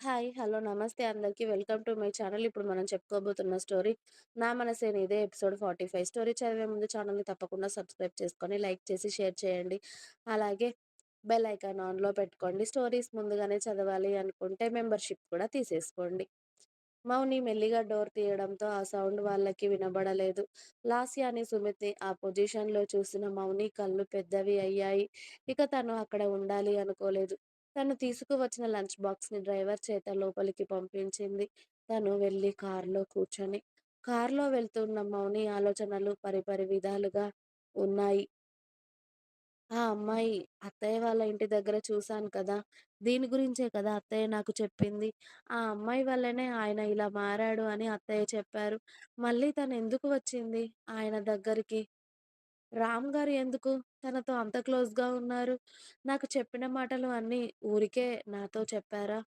Hi. Hello. నమస్తే అందరికి. Welcome to my channel. ఇప్పుడు మనం చెప్పుకోబోతున్న స్టోరీ 'నా మనసే ఇదే ఎపిసోడ్ 45. స్టోరీ చదివే ముందు ఛానల్‌ని తప్పకుండా సబ్స్క్రైబ్ చేసుకొని, లైక్ చేసి, షేర్ చేయండి. అలాగే బెల్ ఐకాన్ ఆన్‌లో పెట్టుకోండి. స్టోరీస్ ముందుగానే చదవాలి అనుకుంటే మెంబర్‌షిప్ కూడా తీసేసుకోండి. మౌని మెల్లిగా డోర్ తీయడంతో ఆ సౌండ్ వాళ్ళకి వినబడలేదు. లాస్యాని, సుమిత్‌ని ఆ పొజిషన్‌లో చూసిన మౌని కళ్ళు పెద్దవి అయ్యాయి. ఇక తను అక్కడ ఉండాలి అనుకోలేదు. తను తీసుకువచ్చిన లంచ్ బాక్స్‌ని డ్రైవర్ చేత లోపలికి పంపించింది. తను వెళ్ళి కారులో కూర్చొని కారులో వెళ్తున్న మౌని ఆలోచనలు పరిపరి విధాలుగా ఉన్నాయి. ఆ అమ్మాయి అత్తయ్య వాళ్ళ ఇంటి దగ్గర చూశాను కదా! దీని గురించే కదా అత్తయ్య నాకు చెప్పింది. ఆ అమ్మాయి వల్లనే ఆయన ఇలా మారాడు అని అత్తయ్య చెప్పారు. మళ్ళీ తను ఎందుకు వచ్చింది ఆయన దగ్గరికి? రామ్ గారు ఎందుకు తనతో అంత క్లోజ్‌గా ఉన్నారు? నాకు చెప్పిన మాటలు అన్నీ ఊరికే నాతో చెప్పారా?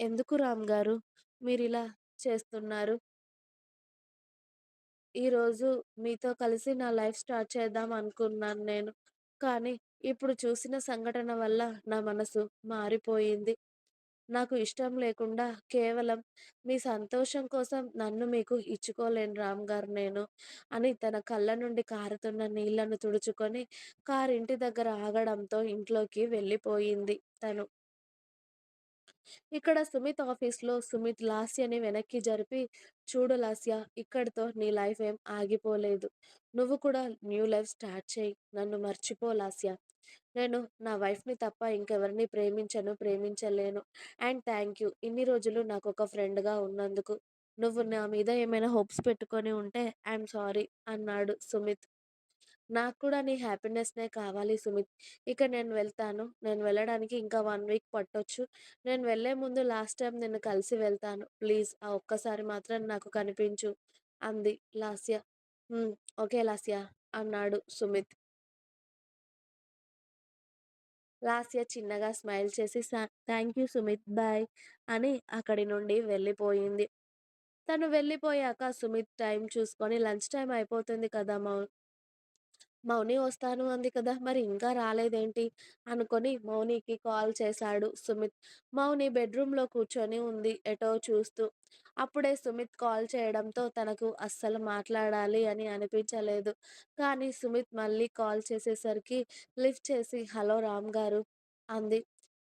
ఎందుకు రామ్ గారు మీరిలా చేస్తున్నారు? ఈరోజు మీతో కలిసి నా లైఫ్ స్టార్ట్ చేద్దాం అనుకున్నాను నేను. కానీ ఇప్పుడు చూసిన సంఘటన వల్ల నా మనసు మారిపోయింది. నాకు ఇష్టం లేకుండా కేవలం మీ సంతోషం కోసం నన్ను మీకు ఇచ్చుకోలేను రామ్ గారు నేను అని తన కళ్ళ నుండి కారుతున్న నీళ్ళను తుడుచుకొని కారు ఇంటి దగ్గర ఆగడంతో ఇంట్లోకి వెళ్ళిపోయింది తను. ఇక్కడ సుమిత్ ఆఫీస్‌లో సుమిత్ లాస్యని వెనక్కి జరిపి చూడు లాస్య ఇక్కడితో నీ లైఫ్ ఏం ఆగిపోలేదు. నువ్వు కూడా న్యూ లైఫ్ స్టార్ట్ చెయ్యి. నన్ను మర్చిపో లాస్య. నేను నా వైఫ్‌ని తప్ప ఇంకెవరిని ప్రేమించను, ప్రేమించలేను. అండ్ థ్యాంక్ యూ ఇన్ని రోజులు నాకు ఒక ఫ్రెండ్‌గా ఉన్నందుకు. నువ్వు నా మీద ఏమైనా హోప్స్ పెట్టుకొని ఉంటే ఐఎమ్ సారీ అన్నాడు సుమిత్. నాకు కూడా నీ హ్యాపీనెస్‌నే కావాలి సుమిత్. ఇక నేను వెళ్తాను. నేను వెళ్ళడానికి ఇంకా 1 వీక్ పట్టొచ్చు. నేను వెళ్ళే ముందు లాస్ట్ టైమ్ నిన్ను కలిసి వెళ్తాను. ప్లీజ్ ఆ ఒక్కసారి మాత్రం నాకు కనిపించు అంది లాస్య. హ్మ్. ఓకే లాస్య అన్నాడు సుమిత్. లాస్య చిన్నగా స్మైల్ చేసి సా థాంక్ యూ సుమిత్. బాయ్ అని అక్కడి నుండి వెళ్ళిపోయింది. తను వెళ్ళిపోయాక సుమిత్ టైం చూసుకొని లంచ్ టైమ్ అయిపోతుంది కదా మౌ మౌని వస్తాను అంది కదా! మరి ఇంకా రాలేదేంటి? అనుకొని మౌనికి కాల్ చేశాడు సుమిత్. మౌని బెడ్‌రూమ్‌లో కూర్చొని ఉంది ఎటో చూస్తూ. అప్పుడే సుమిత్ కాల్ చేయడంతో తనకు అస్సలు మాట్లాడాలి అని అనిపించలేదు. కానీ సుమిత్ మళ్ళీ కాల్ చేసేసరికి లిఫ్ట్ చేసి హలో రామ్ గారు అంది.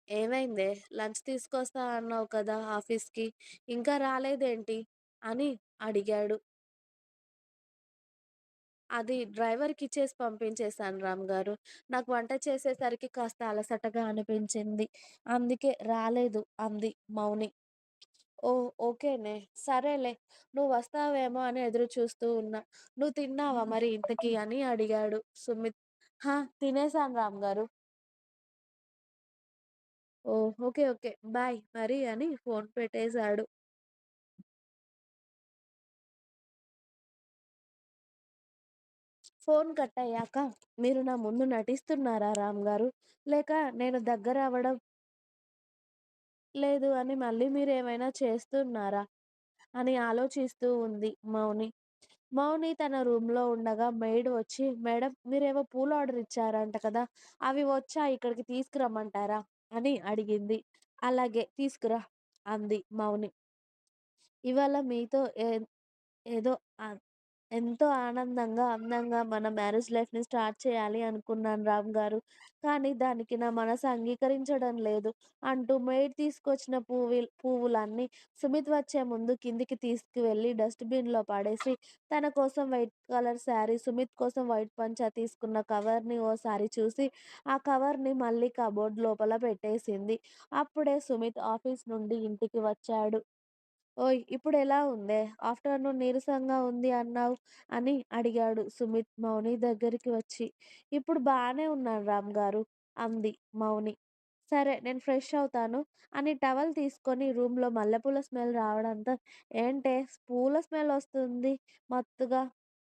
ఏమైందే? లంచ్ తీసుకొస్తా అన్నావు కదా ఆఫీస్‌కి. ఇంకా రాలేదేంటి? అని అడిగాడు. అది డ్రైవర్కి ఇచ్చేసి పంపించేశాను రామ్ గారు. నాకు వంట చేసేసరికి కాస్త అలసటగా అనిపించింది. అందుకే రాలేదు అంది మౌని. ఓహ్! ఓకేనే. సరేలే. నువ్వు వస్తావేమో అని ఎదురు చూస్తూ ఉన్నా. నువ్వు తిన్నావా మరి ఇంతకీ అని అడిగాడు సుమిత్. హా! తినేసాను రామ్ గారు. ఓహ్! ఓకే. ఓకే. బాయ్ మరి అని ఫోన్ పెట్టేశాడు. ఫోన్ కట్ అయ్యాక మీరు నా ముందు నటిస్తున్నారా రామ్ గారు? లేక నేను దగ్గర అవ్వడం లేదు అని మళ్ళీ మీరేమైనా చేస్తున్నారా? అని ఆలోచిస్తూ ఉంది మౌని. మౌని తన రూమ్‌లో ఉండగా మెయిడ్ వచ్చి మేడం మీరేవో పూలు ఆర్డర్ ఇచ్చారంట కదా! అవి వచ్చా ఇక్కడికి తీసుకురమ్మంటారా? అని అడిగింది. అలాగే తీసుకురా అంది మౌని. ఇవాళ మీతో ఏ ఏదో ఎంతో ఆనందంగా, అందంగా మన మ్యారేజ్ లైఫ్‌ని స్టార్ట్ చేయాలి అనుకున్నాను రామ్ గారు. కానీ దానికి నా మనసు అంగీకరించడం లేదు అంటూ మెయిడ్ తీసుకొచ్చిన పువ్విల్ పువ్వులన్నీ సుమిత్ వచ్చే ముందు కిందికి తీసుకువెళ్ళి డస్ట్‌బిన్‌లో పడేసి, తన కోసం వైట్ కలర్ శారీ, సుమిత్ కోసం వైట్ పంచ తీసుకున్న కవర్‌ని ఓసారి చూసి, ఆ కవర్‌ని మళ్ళీ కబోర్డ్ లోపల పెట్టేసింది. అప్పుడే సుమిత్ ఆఫీస్ నుండి ఇంటికి వచ్చాడు. ఓయ్! ఇప్పుడెలా ఉందే? ఆఫ్టర్‌నూన్ నీరసంగా ఉంది అన్నావు అని అడిగాడు సుమిత్ మౌని దగ్గరికి వచ్చి. ఇప్పుడు బానే ఉన్నాను రామ్ గారు అంది మౌని. సరే నేను ఫ్రెష్ అవుతాను అని టవల్ తీసుకొని రూమ్‌లో మల్లెపూల స్మెల్ రావడంతో ఏంటే పూల స్మెల్ వస్తుంది మత్తుగా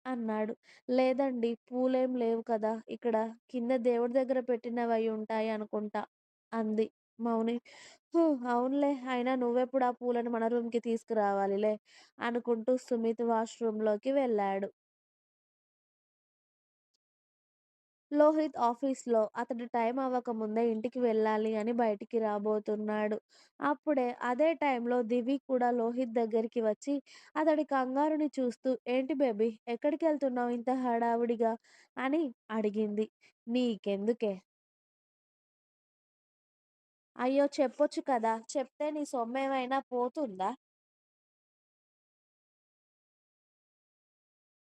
అన్నాడు. లేదండి పూలేం లేవు కదా ఇక్కడ. కింద దేవుడి దగ్గర పెట్టినవయ్యుంటాయి అనుకుంటా అంది మౌని. అవునులే. అయినా నువ్వెప్పుడు ఆ పూలను మన రూమ్‌కి తీసుకురావాలిలే అనుకుంటూ సుమిత్ వాష్‌రూమ్‌లోకి వెళ్ళాడు. లోహిత్ ఆఫీస్‌లో అతడు టైం అవ్వకముందే ఇంటికి వెళ్ళాలి అని బయటికి రాబోతున్నాడు. అప్పుడే అదే టైంలో దివి కూడా లోహిత్ దగ్గరికి వచ్చి అతడి కంగారుని చూస్తూ "ఏంటి బేబీ ఎక్కడికెళ్తున్నావు ఇంత హడావుడిగా" అని అడిగింది. "నీకెందుకే" అయ్యో! చెప్పొచ్చు కదా! చెప్తే నీ సొమ్మేమైనా పోతుందా?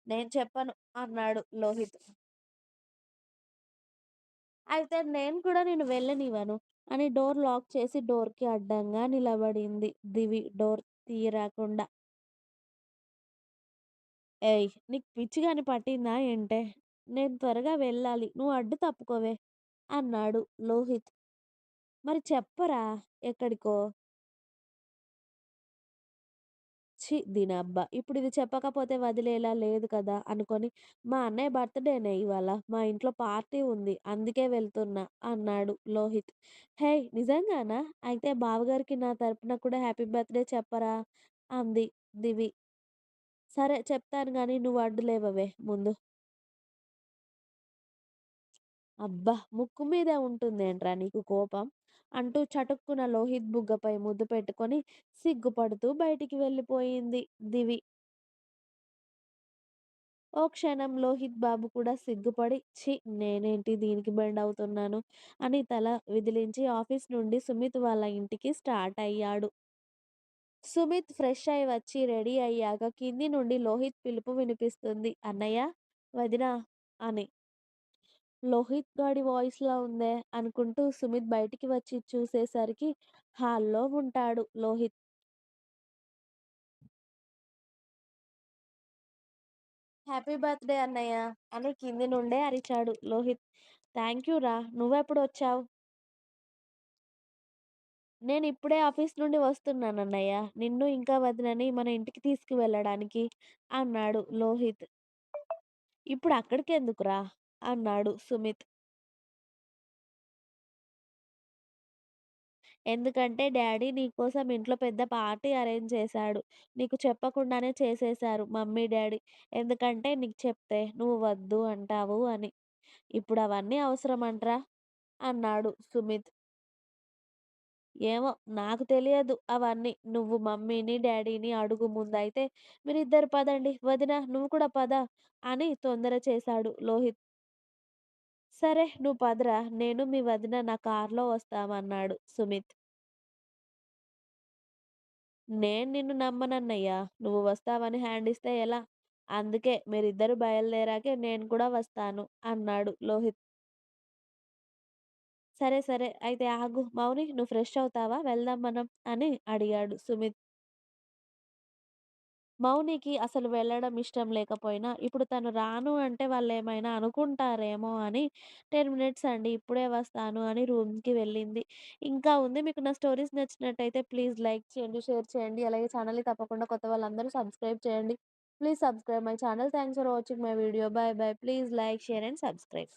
నేను చెప్పను అన్నాడు లోహిత్. అయితే నేను కూడా నేను వెళ్ళనివ్వను అని డోర్ లాక్ చేసి డోర్‌కి అడ్డంగా నిలబడింది దివి డోర్ తీయరాకుండా. ఏయ్! నీకు పిచ్చి కాని పట్టిందా ఏంటే? నేను త్వరగా వెళ్ళాలి. నువ్వు అడ్డు తప్పుకోవే అన్నాడు లోహిత్. మరి చెప్పరా ఎక్కడికో? ఛీ! దీనబ్బా! ఇప్పుడిది చెప్పకపోతే వదిలేలా లేదు కదా! అనుకొని మా అన్నయ్య బర్త్‌డేనే ఇవాళ. మా ఇంట్లో పార్టీ ఉంది. అందుకే వెళ్తున్నా అన్నాడు లోహిత్. హేయ్! నిజంగానా? అయితే బావగారికి నా తరపున కూడా హ్యాపీ బర్త్‌డే చెప్పరా? అంది దివి. సరే చెప్తాను గానీ నువ్వు అడ్డులేవవే ముందు. అబ్బా! ముక్కు మీదే ఉంటుందేంట్రా నీకు కోపం? అంటూ చటుక్కున లోహిత్ బుగ్గపై ముద్దు పెట్టుకొని సిగ్గుపడుతూ బయటికి వెళ్ళిపోయింది దివి. ఓ క్షణం లోహిత్ బాబు కూడా సిగ్గుపడి ఛీ! నేనేంటి దీనికి బెండ్ అవుతున్నాను అని తల విదిలించి ఆఫీస్ నుండి సుమిత్ వాళ్ళ ఇంటికి స్టార్ట్ అయ్యాడు. సుమిత్ ఫ్రెష్ అయి వచ్చి రెడీ అయ్యాక కింది నుండి లోహిత్ పిలుపు వినిపిస్తుంది. అన్నయ్య, వదినా అని. లోహిత్ గాడి వాయిస్‌లా ఉందే అనుకుంటూ సుమిత్ బయటికి వచ్చి చూసేసరికి హాల్‌లో ఉంటాడు లోహిత్. హ్యాపీ బర్త్‌డే అన్నయ్య అని కింది నుండే అరిచాడు లోహిత్. థాంక్యూ రా నువ్వెప్పుడొచ్చావ్? నేనిప్పుడే ఆఫీస్ నుండి వస్తున్నానన్నయ్య. నిన్ను ఇంకా వదినని మన ఇంటికి తీసుకువెళ్ళడానికి అన్నాడు లోహిత్. ఇప్పుడు అక్కడికెందుకురా? అన్నాడు సుమిత్. ఎందుకంటే డాడీ నీకోసం ఇంట్లో పెద్ద పార్టీ అరేంజ్ చేశాడు. నీకు చెప్పకుండానే చేసేశారు మమ్మీ, డాడీ ఎందుకంటే నీకు చెప్తే నువ్వు వద్దు అంటావు అని. ఇప్పుడవన్నీ అవసరమంట్రా? అన్నాడు సుమిత్. ఏమో నాకు తెలియదు అవన్నీ. నువ్వు మమ్మీని, డాడీని అడుగు ముందైతే మీరిద్దరు పదండి. వదినా నువ్వు కూడా పద అని తొందర చేశాడు లోహిత్. సరే నువ్వు పదరా నేను మీ వదిన నా కార్‌లో వస్తాం అన్నాడు సుమిత్. నేను నిన్ను నమ్మనన్నయ్య. నువ్వు వస్తావని హ్యాండ్ ఇస్తే ఎలా? అందుకే మీరిద్దరూ బయలుదేరాకే నేను కూడా వస్తాను అన్నాడు లోహిత్. సరే సరే అయితే ఆగు మౌని నువ్వు ఫ్రెష్ అవుతావా? వెళ్దాం మనం అని అడిగాడు సుమిత్. మౌనికి అసలు వెళ్ళడం ఇష్టం లేకపోయినా ఇప్పుడు తను రాను అంటే వాళ్ళు ఏమైనా అనుకుంటారేమో అని 10 మినిట్స్ అండి ఇప్పుడే వస్తాను అని రూమ్‌కి వెళ్ళింది. ఇంకా ఉంది. మీకు నా స్టోరీస్ నచ్చినట్టయితే ప్లీజ్ లైక్ చేయండి, షేర్ చేయండి. అలాగే ఛానల్‌ని తప్పకుండా కొత్త వాళ్ళందరూ సబ్స్క్రైబ్ చేయండి. Please subscribe my channel. Thanks for watching my video. Bye bye. Please like, share and subscribe.